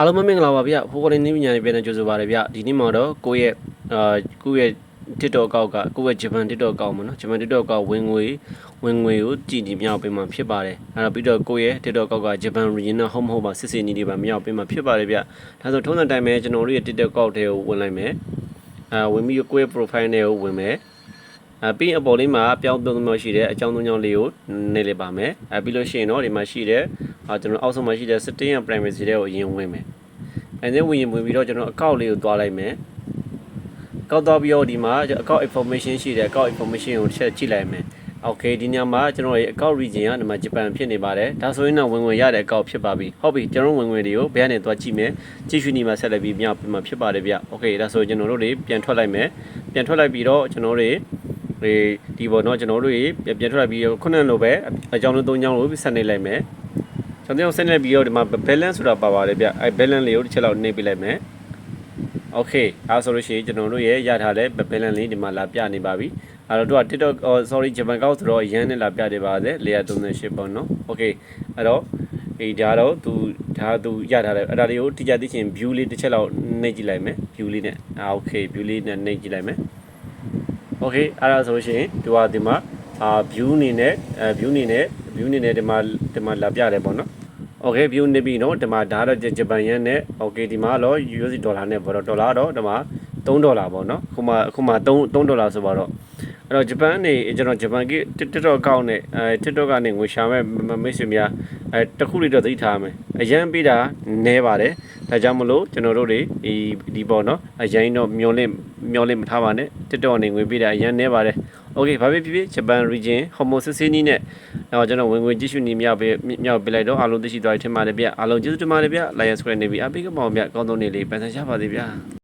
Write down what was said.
အားလုံးပဲမင်္ဂလာပါဗျဖိုးပေါ်နေနည်းပညာတွေပြန်နေကြိုဆိုပါရဗျဒီနေ့မှာတော့ကိုယ့်ရဲ့အာကိုယ့်ရဲ့ TikTok အကောက်ကကိုယ့်ရဲ့ဂျပန် TikTok အကောက်မှာနော်ဂျပန် TikTok အကောက်ဝင်ငွေဝင်ငွေကိုကြည်ကြည်မြောက်ပေးမှာဖြစ်ပါတယ်အဲ့တော့ပြီးတော့ကိုယ့်ရဲ့ TikTok အကောက်ကဂျပန် regional home home မှာစစ်စစ်နီးတွေပါမြောက်ပေးမှာဖြစ်ပါတယ်ဗျဒါဆိုထုံးစံတိုင်းပဲကျွန်တော်တို့ရဲ့ TikTok အကောက်ထဲကိုဝင်လိုက်မယ်အာဝင်ပြီးကိုယ့်ရဲ့ profile ထဲကိုဝင်မယ် အပြီးအပေါ်လေးမှာအပြောင်းသုံးသုံးမျိုးရှိတဲ့အကြောင်းသုံးကြောင်းလေးကိုနေလိုက်ပါမယ်အပြီးလို့ရှိရင်တော့ဒီမှာရှိတဲ့အာကျွန်တော်အောက်ဆုံးမှာရှိတဲ့ setting and privacy တွေကိုအရင်ဝင်မယ်အဲဒါဝင်ရင်ဝင်ပြီးတော့ကျွန်တော်အကောက်လေးကိုတွားလိုက်မယ်ကောက်တော့ပြီးတော့ဒီမှာအကောက် information ရှိတယ်အကောက် information ကိုတစ်ချက်ကြည့်လိုက်မယ် Okay ဒီညမှာကျွန်တော်ရဲ့အကောက် region ကဒီမှာဂျပန်ဖြစ်နေပါတယ်ဒါဆိုရင်တော့ဝင်ဝင်ရတဲ့အကောက်ဖြစ်ပါပြီဟုတ်ပြီကျွန်တော်ဝင်ဝင်တွေကိုဘယ်ကနေသွားကြည့်မယ်ကြည့်ရှုနေမှာဆက်လက်ပြီးမြောက်ပြမှာဖြစ်ပါတယ်ဗျ Okay ဒါဆိုကျွန်တော်တို့တွေပြန်ထွက်လိုက်မယ်ပြန်ထွက်လိုက်ပြီးတော့ကျွန်တော်တို့တွေ ဒီပေါ်တော့ကျွန်တော်တို့ရေပြန်ထွက်လာပြီးခုနကလိုပဲအကြောင်းလို့၃ကြောင်းလို့ဆက်နေလိုက်မယ်ကျွန်တော်ဆက်နေပြီးတော့ဒီမှာ balance ဆိုတာပါပါတယ်ဗျအဲ balance လေးကိုတစ်ချက်လောက်နှိပ်ပြလိုက်မယ် okay အဲဆိုလို့ရှိရင်ကျွန်တော်တို့ရေရထားတဲ့ balance လေးဒီမှာလာပြနေပါပြီအဲ့တော့သူက TikTok sorry ဂျပန်ကောက်ဆိုတော့ရမ်းနဲ့လာပြနေပါတယ် layer 38ပေါ့နော် okay အဲ့တော့အေးဒါတော့သူဒါသူရထားတယ်အဲ့ဒါတွေကိုတိကျသိချင် view လေးတစ်ချက်လောက်နှိပ်ကြည့်လိုက်မယ် view လေးနဲ့အာ okay view လေးနဲ့နှိပ်ကြည့်လိုက်မယ် โอเคအဲ့ဒါဆိုလို့ရှိရင်ဒီဟာဒီမှာအာ view အနေနဲ့အဲ view အနေနဲ့ view အနေနဲ့ဒီမှာဒီမှာလာပြတယ်ပေါ့နော် โอเค view နေပြီเนาะဒီမှာဒါတော့ဂျပန်ယန်နဲ့โอเคဒီမှာတော့ USD ဒေါ်လာနဲ့ပေါ့တော့ဒေါ်လာတော့ဒီမှာ3ဒေါ်လာပေါ့เนาะခုမှခုမှ3 3ဒေါ်လာဆိုပါတော့ အဲ့တော့ဂျပန်နေကျွန်တော်ဂျပန်က TikTok account နဲ့အဲ TikTok ကနေငွေရှာမဲ့မိတ်ဆွေများအဲတခုလေးတော့သိထားမယ်အရန်ပေးတာနဲပါတယ်ဒါကြောင့်မလို့ကျွန်တော်တို့တွေဒီဒီပေါ့နော်အရန်တော့မျောလင့်မျောလင့်မထားပါနဲ့ TikTok နေငွေပေးတာအရန်နဲပါတယ် Okay ဘာပဲဖြစ်ဖြစ်ဂျပန် region homocysteine နီးနဲ့တော့ကျွန်တော်ဝင်ဝင်ကြည့်ရှုနေမြောက်ပေးမြောက်ပေးလိုက်တော့အားလုံးသိရှိသွားတယ်ထင်ပါတယ်ဗျအားလုံးကျေးဇူးတင်ပါတယ်ဗျ Lions Square နေပြီအပိကမောင်ဗျကောင်းသောနေ့လေးပန်ဆန်ရပါသေးဗျာ